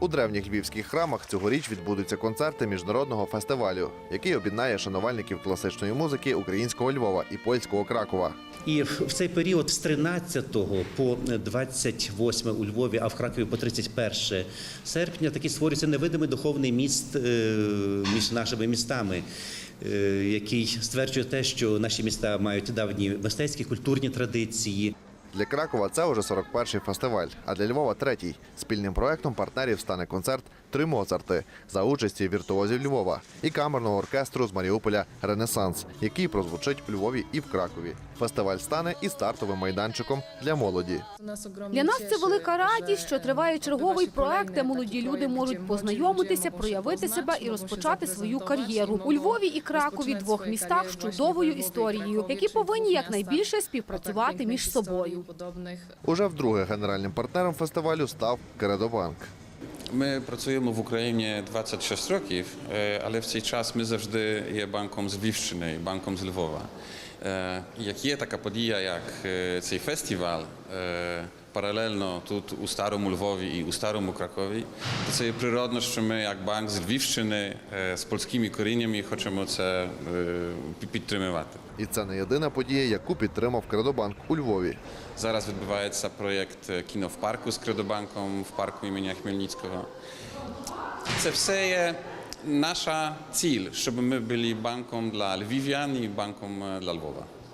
У древніх львівських храмах цьогоріч відбудуться концерти міжнародного фестивалю, який об'єднає шанувальників класичної музики українського Львова і польського Кракова. І в цей період з 13 по 28 у Львові, а в Кракові по 31 серпня, такий створюється невидимий духовний міст е, між нашими містами, е, який стверджує те, що наші міста мають давні мистецькі культурні традиції. Для Кракова це вже 41-й фестиваль, а для Львова третій. Спільним проектом партнерів стане концерт Три Моцарти за участі віртуозів Львова і камерного оркестру з Маріуполя Ренесанс, який прозвучить у Львові і в Кракові. Фестиваль стане і стартовим майданчиком для молоді. Для нас це велика радість, що триває черговий проект, де молоді люди можуть познайомитися, проявити себе і розпочати свою кар'єру у Львові і Кракові, двох містах з чудовою історією, які повинні якнайбільше співпрацювати між собою. Уже вдруге генеральним партнером фестивалю став Кредобанк. Ми працюємо в Україні 26 років, е, але в цей час ми завжди є банком з Львівщини, банком з Львова. Е, Як є така подія, як е, цей фестиваль, паралельно тут у старому Львові і у старому Кракові, то це є природно, що ми як банк з Львівщини з польськими коріннями хочемо це підтримувати. І це не єдина подія, яку підтримав Кредобанк у Львові. Зараз відбувається проєкт кіно в парку з Кредобанком, в парку імені Хмельницького. Це все є наша ціль, щоб ми були банком для львів'ян і банком е, для Львова.